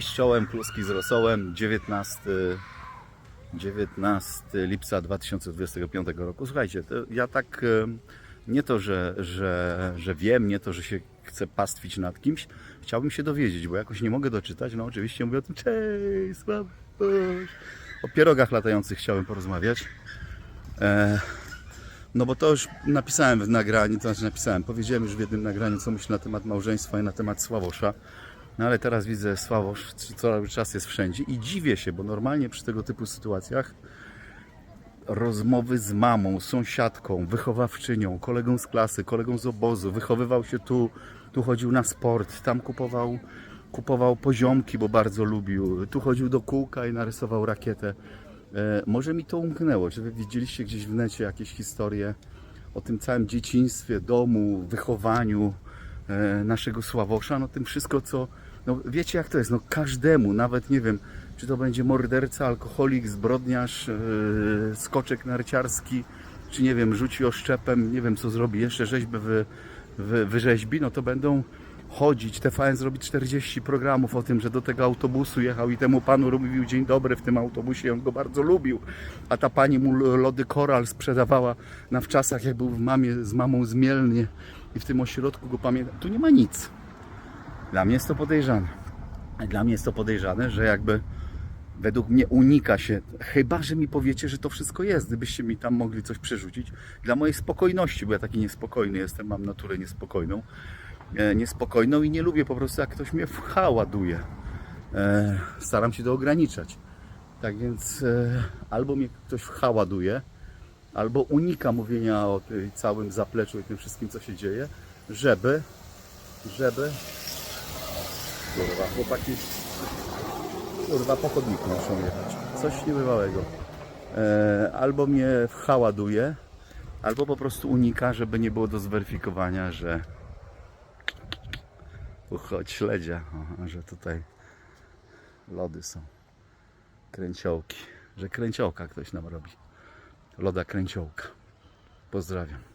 Ściołem kluski z rosołem 19, 19 lipca 2025 roku. Słuchajcie, ja tak nie to, że, że, że wiem, nie to, że się chcę pastwić nad kimś, chciałbym się dowiedzieć, bo jakoś nie mogę doczytać. No oczywiście mówię o tym, cześć, słabość. O pierogach latających chciałem porozmawiać. E, no bo to już napisałem w nagraniu, to znaczy napisałem, powiedziałem już w jednym nagraniu, co myślę na temat małżeństwa i na temat Sławosza. No ale teraz widzę Sławosz cały czas jest wszędzie i dziwię się, bo normalnie przy tego typu sytuacjach rozmowy z mamą, sąsiadką, wychowawczynią, kolegą z klasy, kolegą z obozu, wychowywał się tu, tu chodził na sport, tam kupował, kupował poziomki, bo bardzo lubił, tu chodził do kółka i narysował rakietę. E, może mi to umknęło, czy wy widzieliście gdzieś w necie jakieś historie o tym całym dzieciństwie, domu, wychowaniu naszego Sławosza, no tym wszystko, co, no wiecie jak to jest, no każdemu, nawet nie wiem, czy to będzie morderca, alkoholik, zbrodniarz, e, skoczek narciarski, czy nie wiem, rzuci oszczepem, nie wiem co zrobi, jeszcze rzeźbę wy, wy, wyrzeźbi, no to będą chodzić. TVN zrobi 40 programów o tym, że do tego autobusu jechał i temu panu robił dzień dobry w tym autobusie, on go bardzo lubił. A ta pani mu lody koral sprzedawała na wczasach, jak był w mamie, z mamą z Mielnie i w tym ośrodku go pamiętam. Tu nie ma nic. Dla mnie jest to podejrzane. Dla mnie jest to podejrzane, że jakby według mnie unika się, chyba że mi powiecie, że to wszystko jest, gdybyście mi tam mogli coś przerzucić. Dla mojej spokojności, bo ja taki niespokojny jestem, mam naturę niespokojną. E, niespokojną i nie lubię po prostu, jak ktoś mnie w H ładuje. E, staram się to ograniczać. Tak więc e, albo mnie ktoś w H ładuje, albo unika mówienia o tej całym zapleczu i tym wszystkim, co się dzieje, żeby, żeby, kurwa, chłopaki, kurwa, po chodniku muszą jechać. Coś niebywałego. E, albo mnie w H ładuje, albo po prostu unika, żeby nie było do zweryfikowania, że uchodź śledzia, o, że tutaj lody są. Kręciołki. Że kręciołka ktoś nam robi. Loda kręciołka. Pozdrawiam.